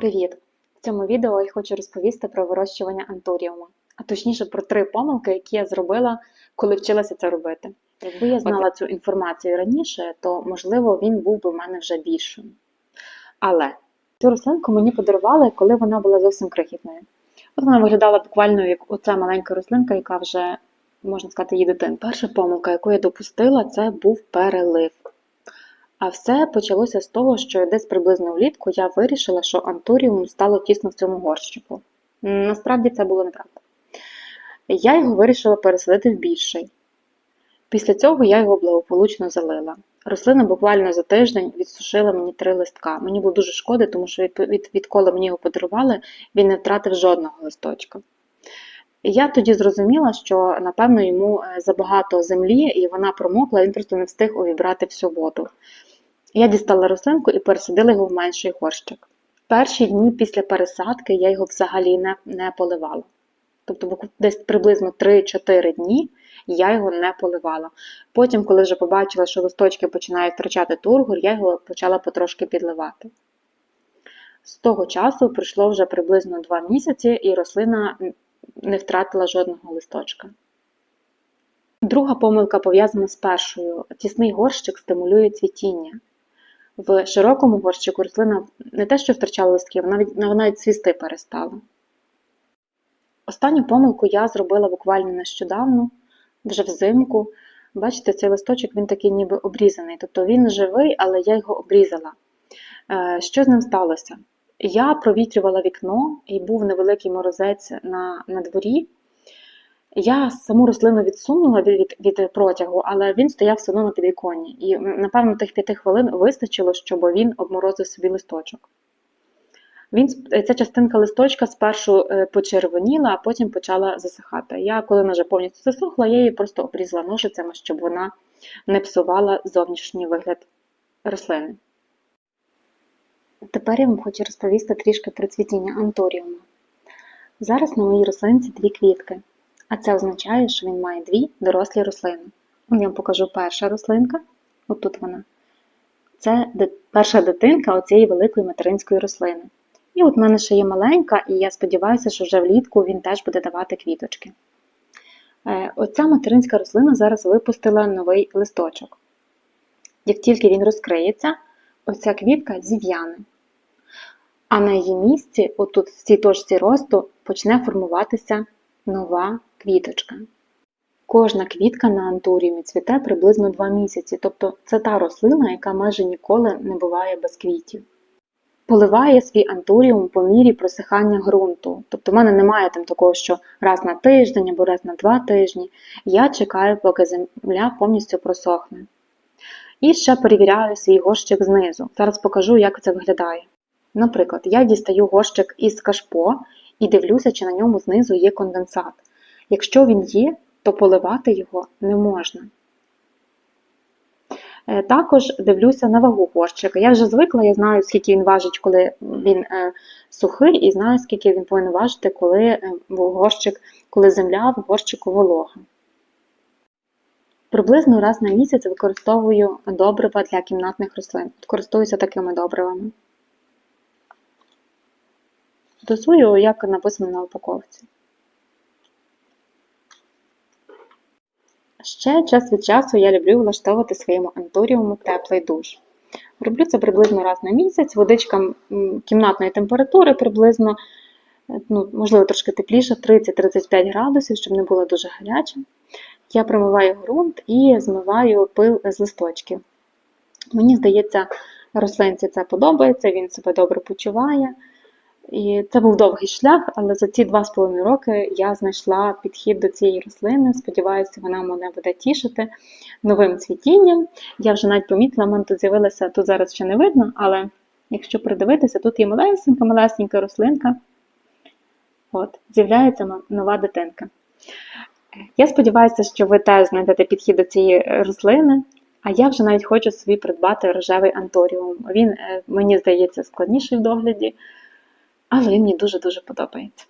Привіт! В цьому відео я хочу розповісти про вирощування антуріума, а точніше про три помилки, які я зробила, коли вчилася це робити. Якби я знала цю інформацію раніше, то можливо він був би в мене вже більшим. Але цю рослинку мені подарували, коли вона була зовсім крихітною. От вона виглядала буквально як оця маленька рослинка, яка вже, можна сказати, її дитин. Перша помилка, яку я допустила, це був перелив. А все почалося з того, що десь приблизно влітку я вирішила, що антуріуму стало тісно в цьому горщику. Насправді це було неправда. Я його вирішила переселити в більший. Після цього я його благополучно залила. Рослина буквально за тиждень відсушила мені три листка. Мені було дуже шкода, тому що від, від, відколи мені його подарували, він не втратив жодного листочка. Я тоді зрозуміла, що напевно йому е, забагато землі, і вона промокла, він просто не встиг увібрати всю воду. Я дістала рослинку і пересадила його в менший горщик. Перші дні після пересадки я його взагалі не, не поливала. Тобто десь приблизно 3-4 дні я його не поливала. Потім, коли вже побачила, що листочки починають втрачати тургор, я його почала потрошки підливати. З того часу пройшло вже приблизно 2 місяці, і рослина не втратила жодного листочка. Друга помилка пов'язана з першою. Тісний горщик стимулює цвітіння. В широкому горщику рослина не те, що втрачала листки, вона навіть, цвісти перестала. Останню помилку я зробила буквально нещодавно, вже взимку. Бачите, цей листочок він такий ніби обрізаний. Тобто він живий, але я його обрізала. Е, Що з ним сталося? Я провітрювала вікно і був невеликий морозець на, на дворі. Я саму рослину відсунула від, від, від протягу, але він стояв все одно на підвіконні. І, напевно, тих п'яти хвилин вистачило, щоб він обморозив собі листочок. Він, ця частинка листочка спершу е, почервоніла, а потім почала засихати. Я, коли вона вже повністю засохла, я її просто обрізала ножицями, щоб вона не псувала зовнішній вигляд рослини. Тепер я вам хочу розповісти трішки про цвітіння анторіума. Зараз на моїй рослинці дві квітки, а це означає, що він має дві дорослі рослини. Я вам покажу перша рослинка, отут вона. Це перша дитинка оцієї великої материнської рослини. І от в мене ще є маленька, і я сподіваюся, що вже влітку він теж буде давати квіточки. Е, Оця материнська рослина зараз випустила новий листочок. Як тільки він розкриється, оця квітка зів'яне. А на її місці, отут в цій точці росту, почне формуватися нова квіточка. Кожна квітка на антуріумі цвіте приблизно 2 місяці, тобто це та рослина, яка майже ніколи не буває без квітів. Поливає свій антуріум по мірі просихання ґрунту. Тобто в мене немає там такого, що раз на тиждень або раз на два тижні. Я чекаю, поки земля повністю просохне. І ще перевіряю свій горщик знизу. Зараз покажу, як це виглядає. Наприклад, я дістаю горщик із кашпо і дивлюся, чи на ньому знизу є конденсат. Якщо він є, то поливати його не можна. Е, Також дивлюся на вагу горщика. Я вже звикла, я знаю, скільки він важить, коли він е, сухий, і знаю, скільки він повинен важити, коли е, горщик, коли земля в горщику волога. Приблизно раз на місяць використовую добрива для кімнатних рослин. Користуюся такими добривами. Дозую, як написано на упаковці. Ще час від часу я люблю влаштовувати своєму антуріуму теплий душ. Роблю це приблизно раз на місяць, водичка кімнатної температури приблизно, е, ну, можливо, трошки тепліше, 30-35 градусів, щоб не було дуже гаряче. Я промиваю ґрунт і змиваю пил з листочків. Мені здається, рослинці це подобається, він себе добре почуває. І це був довгий шлях, але за ці два з половиною роки я знайшла підхід до цієї рослини. Сподіваюся, вона мене буде тішити новим цвітінням. Я вже навіть помітила, в мене тут з'явилася, тут зараз ще не видно, але якщо придивитися, тут є малесенька, малесенька рослинка. От, з'являється нова дитинка. Я сподіваюся, що ви теж знайдете підхід до цієї рослини. А я вже навіть хочу собі придбати рожевий анторіум. Він, е, мені здається, складніший в догляді, але він мені дуже-дуже подобається.